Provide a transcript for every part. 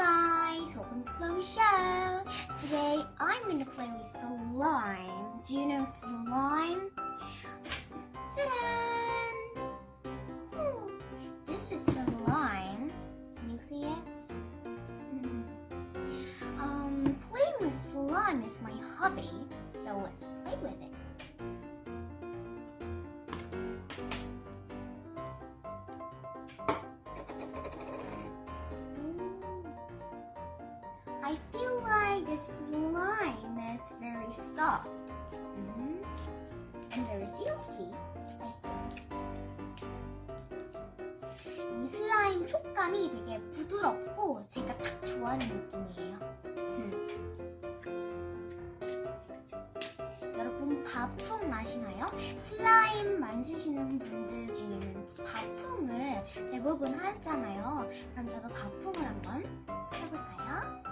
guys, welcome to Chloe's show. Today I'm going to play with slime. Do you know slime? Ta-da! This is slime. Can you see it? Hmm. Um, playing with slime is my hobby, so let's play with it. Soft Mhm. and very silky. 이 슬라임 촉감이 되게 부드럽고 제가 딱 좋아하는 느낌이에요. 음. 여러분 바풍 아시나요? 슬라임 만지시는 분들 중에는 바풍을 대부분 하잖아요. 그럼 저도 바풍을 한번 해볼까요?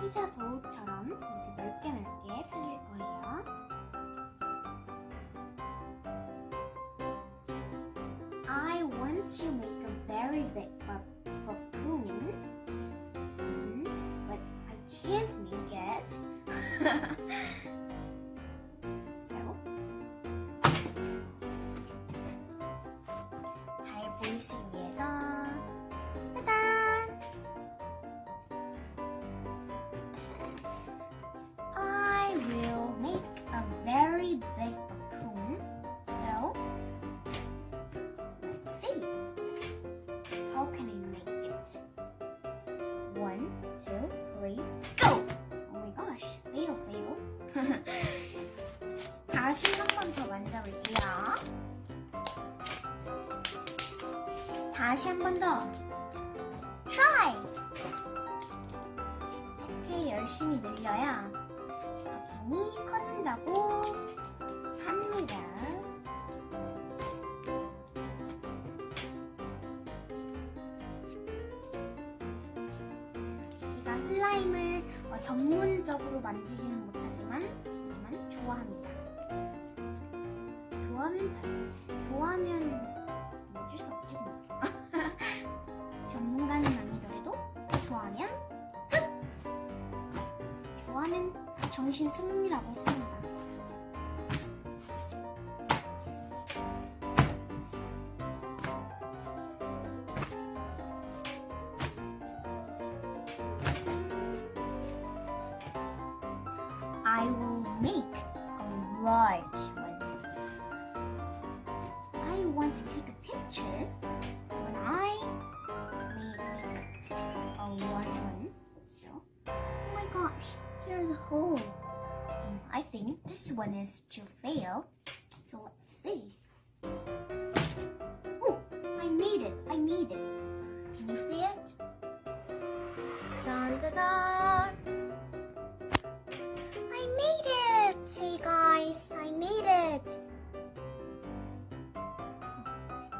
피자 도우처럼 이렇게 넓게 넓게 펴줄 거예요. Mm, 잘 보이시기 two, three, go! Oh my gosh, fail, fail. 다시 한 번 더 만져볼게요. 다시 한 번 더. Try! 이렇게 열심히 늘려야 가풍이 커진다고 슬라임을 어, 전문적으로 만지지는 못하지만 하지만 좋아합니다. 좋아하면 돼. 좋아하면 뭐 어쩔 수 없지 뭐. 전문가는 아니더라도 좋아하면 끝! 좋아하면 정신 승리라고 했습니다. I will make a large one. I want to take a picture when I make a large one. So, oh my gosh, here's a hole. Um, I think this one is to fail. So let's see.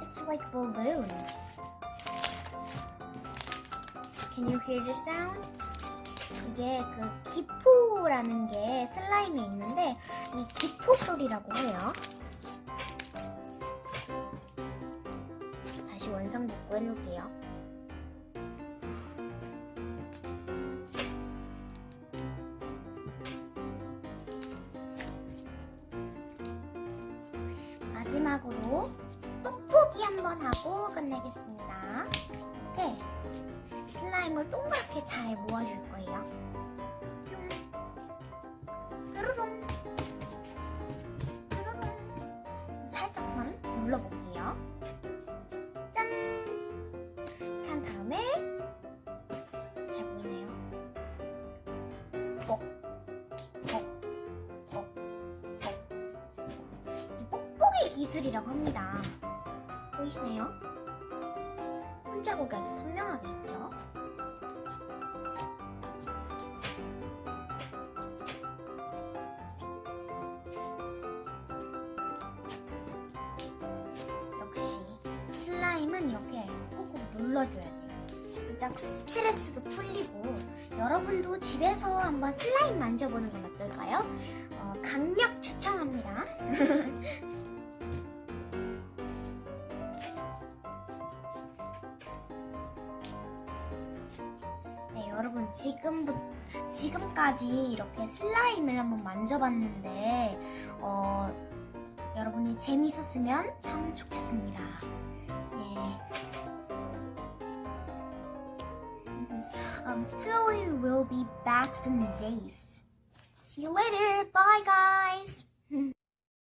It's like balloon. Can you hear the sound? 이게 그 기포라는 게 슬라임에 있는데 이 기포 소리라고 해요. 다시 원상 복구 해놓을게요. 끝내겠습니다. 이렇게 슬라임을 동그랗게 잘 모아줄 거예요. 뾰로롱. 뾰로롱. 살짝만 눌러볼게요. 짠! 이렇게 한 다음에 잘 보이나요? 꼭, 꼭, 꼭, 꼭. 이 뽁뽁이 기술이라고 합니다. 보이시나요? 손자국이 아주 선명하게 있죠? 역시 슬라임은 이렇게 꾹꾹 눌러줘야 돼요. 살짝 스트레스도 풀리고 여러분도 집에서 한번 슬라임 만져보는 건 어떨까요? 어, 강력 추천합니다. 여러분 지금부 지금까지 이렇게 슬라임을 한번 만져봤는데 어, 여러분이 재밌었으면 참 좋겠습니다. 예. Um, Chloe will be back some days. See you later. Bye, guys.